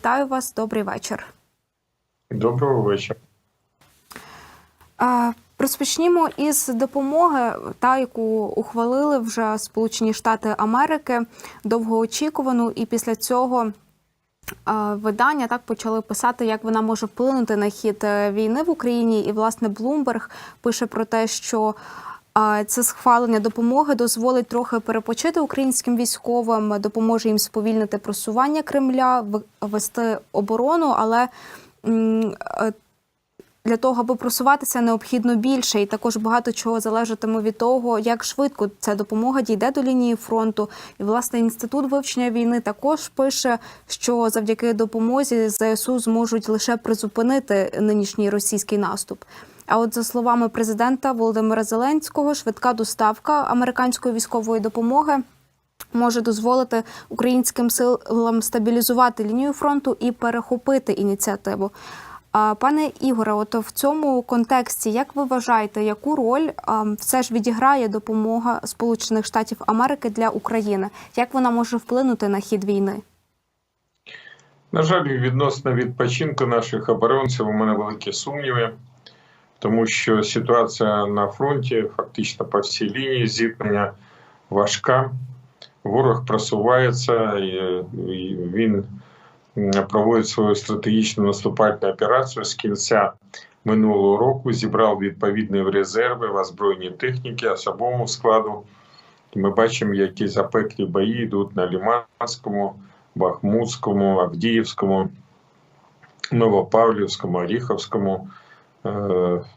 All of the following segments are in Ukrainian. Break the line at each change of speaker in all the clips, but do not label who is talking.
вітаю вас. Добрий вечір.
Доброго вечора.
Розпочнімо із допомоги, та яку ухвалили вже Сполучені Штати Америки, довгоочікувану, і після цього видання так почали писати, як вона може вплинути на хід е, війни в Україні. І власне Блумберг пише про те, що це схвалення допомоги дозволить трохи перепочити українським військовим, допоможе їм сповільнити просування Кремля, вести оборону, але е, для того, аби просуватися, необхідно більше, і також багато чого залежатиме від того, як швидко ця допомога дійде до лінії фронту. І власне інститут вивчення війни також пише, що завдяки допомозі ЗСУ зможуть лише призупинити нинішній російський наступ. А от за словами президента Володимира Зеленського, швидка доставка американської військової допомоги може дозволити українським силам стабілізувати лінію фронту і перехопити ініціативу. Пане Ігоре, от в цьому контексті, як ви вважаєте, яку роль все ж відіграє допомога Сполучених Штатів Америки для України? Як вона може вплинути на хід війни?
На жаль, відносно відпочинку наших оборонців у мене великі сумніви, тому що ситуація на фронті, фактично по всій лінії зіткнення важка. Ворог просувається, і він проводить свою стратегічну наступальну операцію з кінця минулого року, зібрав відповідні резерви в озброєній техніки, особовому складу. Ми бачимо, які запеклі бої йдуть на Ліманському, Бахмутському, Авдіївському, Новопавлівському, Оріховському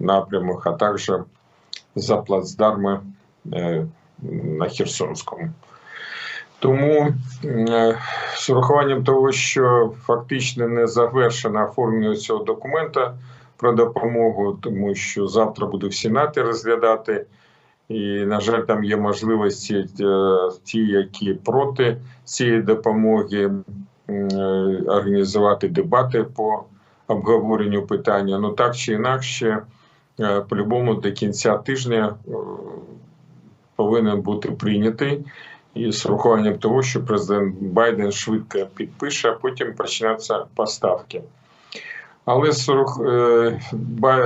напрямах, а також за плацдарми е, на Херсонському. Тому е, з урахуванням того, що фактично не завершено оформлення цього документа про допомогу, тому що завтра буде в Сенаті розглядати. І, на жаль, там є можливості е, ті, які проти цієї допомоги, е, організувати дебати по обговоренню питання. Ну так чи інакше, е, по-любому до кінця тижня е, повинен бути прийнятий. І з урахуванням того, що президент Байден швидко підпише, а потім почнуться поставки. Але е,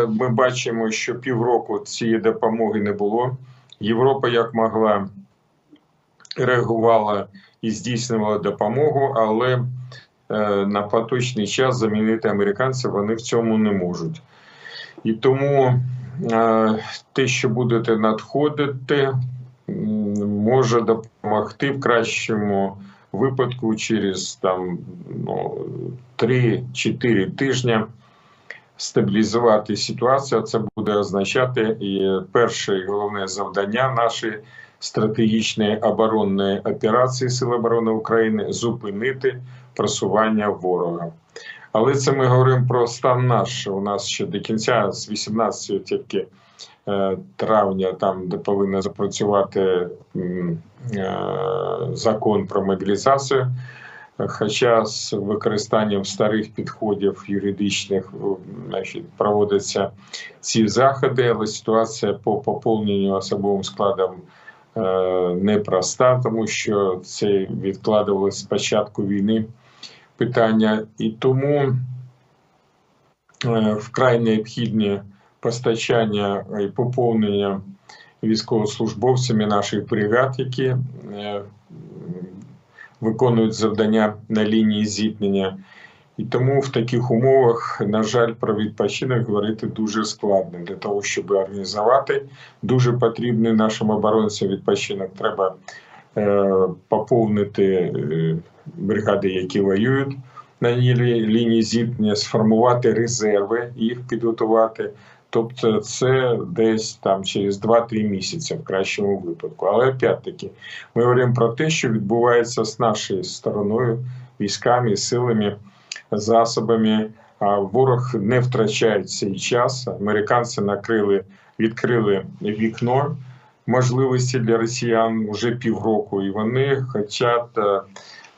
ми бачимо, що півроку цієї допомоги не було. Європа як могла реагувала і здійснювала допомогу, але на поточний час замінити американців вони в цьому не можуть. І тому е, те, що будете надходити, може допомогти в кращому випадку через там ну, 3-4 тижні стабілізувати ситуацію. Це буде означати і перше і головне завдання нашої стратегічної оборонної операції Сил оборони України зупинити просування ворога. Але це ми говоримо про стан наш. У нас ще до кінця з 18 тільки е, травня, там де повинен запрацювати е, закон про мобілізацію. Хоча з використанням старих підходів юридичних значить, проводяться ці заходи, але ситуація по поповненню особовим складом е, непроста, тому що це відкладувалося з початку війни питання, і тому е, вкрай необхідні постачання і поповнення військовослужбовцями наших бригад, які е, виконують завдання на лінії зіткнення. І тому в таких умовах, на жаль, про відпочинок говорити дуже складно. Для того, щоб організувати дуже потрібний нашим оборонцям відпочинок, треба е, поповнити е, бригади, які воюють на лі- лінії зіткнення, сформувати резерви, їх підготувати. Тобто це десь там через 2-3 місяці в кращому випадку. Але опять-таки ми говоримо про те, що відбувається з нашою стороною, військами, силами, засобами. А ворог не втрачає цей час. Американці накрили, відкрили вікно можливості для росіян вже півроку, і вони хочуть е,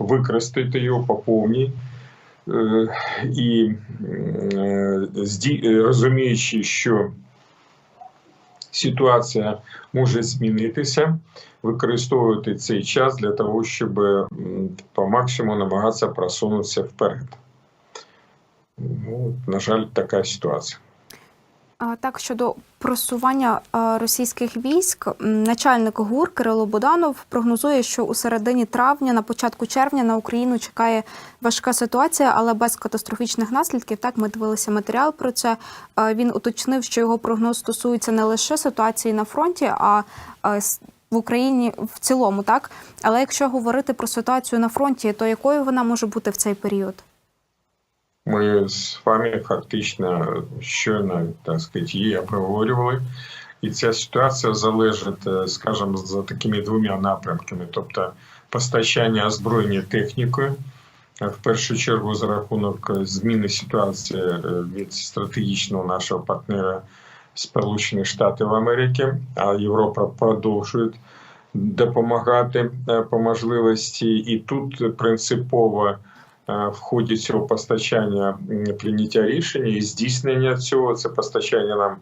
використати його по повній. Е, І е, е, розуміючи, що ситуація може змінитися, використовувати цей час для того, щоб по максимуму намагатися просунутися вперед. Ну, на жаль, така ситуація.
Так, щодо просування російських військ, начальник ГУР Кирило Буданов прогнозує, що у середині травня, на початку червня на Україну чекає важка ситуація, але без катастрофічних наслідків. Так, ми дивилися матеріал про це. Він уточнив, що його прогноз стосується не лише ситуації на фронті, а в Україні в цілому, так. Але якщо говорити про ситуацію на фронті, то якою вона може бути в цей період?
Ми з вами фактично щойно так сказати, її обговорювали. І ця ситуація залежить, е, скажімо, за такими двома напрямками: тобто постачання озброєння технікою, в першу чергу за рахунок зміни ситуації е, від стратегічного нашого партнера Сполучених Штатів Америки, а Європа продовжує допомагати е, по можливості, і тут принципово в ході цього постачання прийняття рішення і здійснення цього це постачання нам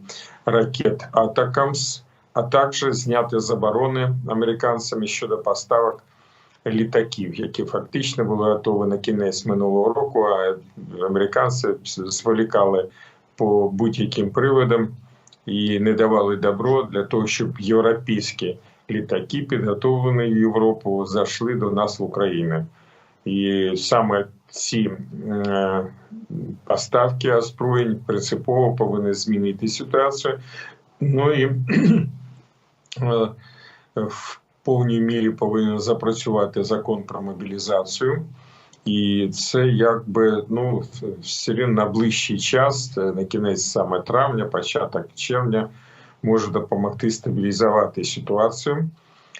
ракет Атакамс, а також зняти заборони американцями щодо поставок літаків, які фактично були готові на кінець минулого року. А американці зволікали по будь-яким приводам і не давали добро для того, щоб європейські літаки, підготовлені в Європу, зайшли до нас в Україну. І саме ці е, поставки озброєнь принципово повинні змінити ситуацію. Ну і е, в повній мірі повинен запрацювати закон про мобілізацію. І це якби ну все рівно на ближчий час, на кінець саме травня, початок червня, може допомогти стабілізувати ситуацію.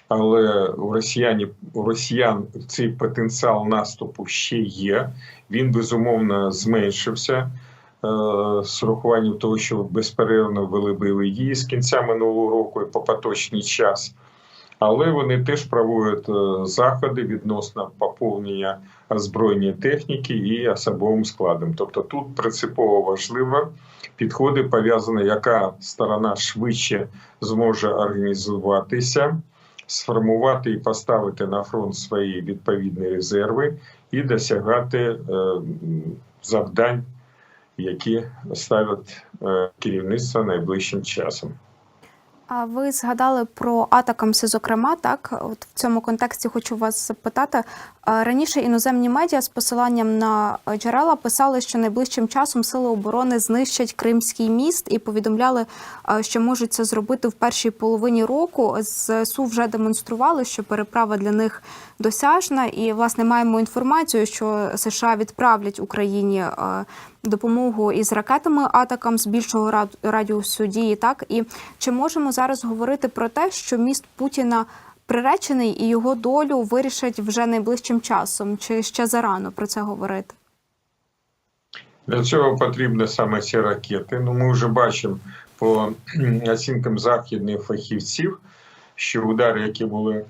Але у росіян, у росіян цей потенціал наступу ще є. Він безумовно зменшився е, з урахуванням того, що безперервно вели бойові дії з кінця минулого року і по поточний час. Але вони теж проводять е, заходи відносно поповнення озброєння техніки і особовим складом. Тобто тут принципово важливо підходи пов'язані, яка сторона швидше зможе організуватися, сформувати і поставити на фронт свої відповідні резерви і досягати е, завдань, які ставить е, керівництво найближчим часом.
А ви згадали про атакамси, зокрема, так от в цьому контексті хочу вас запитати. Раніше іноземні медіа з посиланням на е, джерела писали, що найближчим часом сили оборони знищать Кримський міст і повідомляли, е, що можуть це зробити в першій половині року. ЗСУ вже демонстрували, що переправа для них досяжна, і власне маємо інформацію, що США відправлять Україні е, допомогу із ракетами атакам з більшого рад- радіусу дії. Так і чи можемо зараз говорити про те, що міст Путіна приречений і його долю вирішать вже найближчим часом, чи ще зарано про це говорити?
Для цього потрібні саме ці ракети. Ну, ми вже бачимо по оцінкам західних фахівців, що удари, які були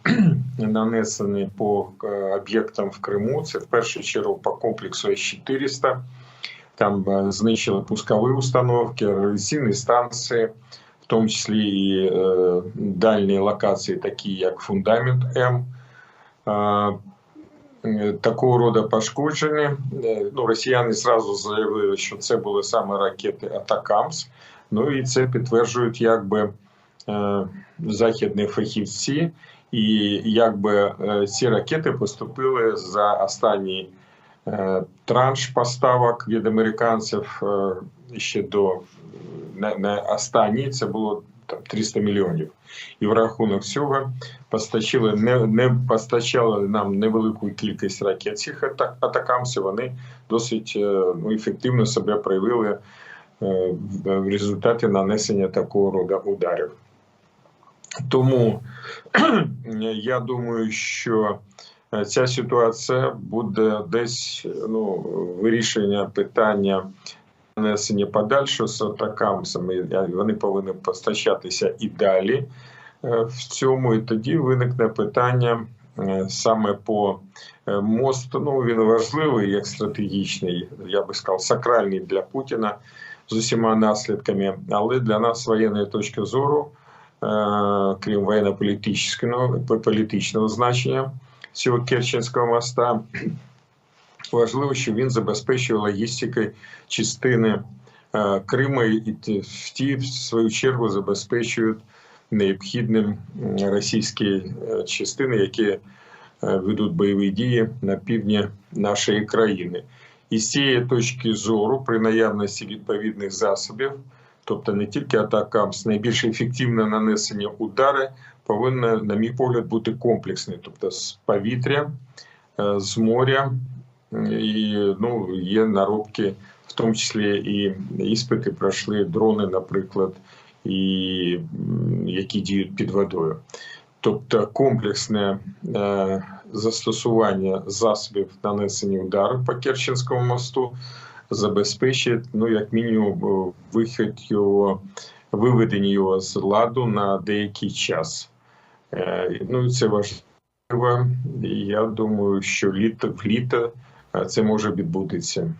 нанесені по е, об'єктам в Криму, це в першу чергу по комплексу С-400. Там е, знищили пускові установки, реалізаційні станції, в тому числі і е, дальні локації, такі як фундамент М. Е, Такого роду пошкодження. Е, Ну, росіяни зразу заявили, що це були саме ракети Атакамс. Ну і це підтверджують якби е, західні фахівці, і якби е, ці ракети поступили за останній е, транш поставок від американців е, ще до не, не останній, це було там 300 мільйонів. І в рахунок цього постачали не, не постачали нам невелику кількість ракет цих ата- атакамсів. Вони досить е, ну, ефективно себе проявили е, в результаті нанесення такого роду ударів. Тому я думаю, що е, ця ситуація буде десь ну, вирішення питання нанесення подальшого з атакамсами. Вони повинні постачатися і далі е, в цьому. І тоді виникне питання е, саме по е, мосту. Ну він важливий як стратегічний, я би сказав, сакральний для Путіна з усіма наслідками, але для нас з воєнної точки зору, е, крім воєнно-політичного політичного значення цього Керченського моста, важливо, що він забезпечує логістики частини е, Криму і ті- в свою чергу, забезпечують необхідним російські е, частини, які е, ведуть бойові дії на півдні нашої країни. І з цієї точки зору, при наявності відповідних засобів, тобто не тільки атакам, найбільш ефективне нанесення удари повинно, на мій погляд, бути комплексне, тобто з повітря, е, з моря, і ну, є наробки, в тому числі і іспити пройшли дрони, наприклад, і які діють під водою. Тобто комплексне е, застосування засобів нанесення удару по Керченському мосту забезпечить, ну, як мінімум, е, вихід його, виведення його з ладу на деякий час. Е, ну, це важливо. Я думаю, що літо в літо е, це може відбутися.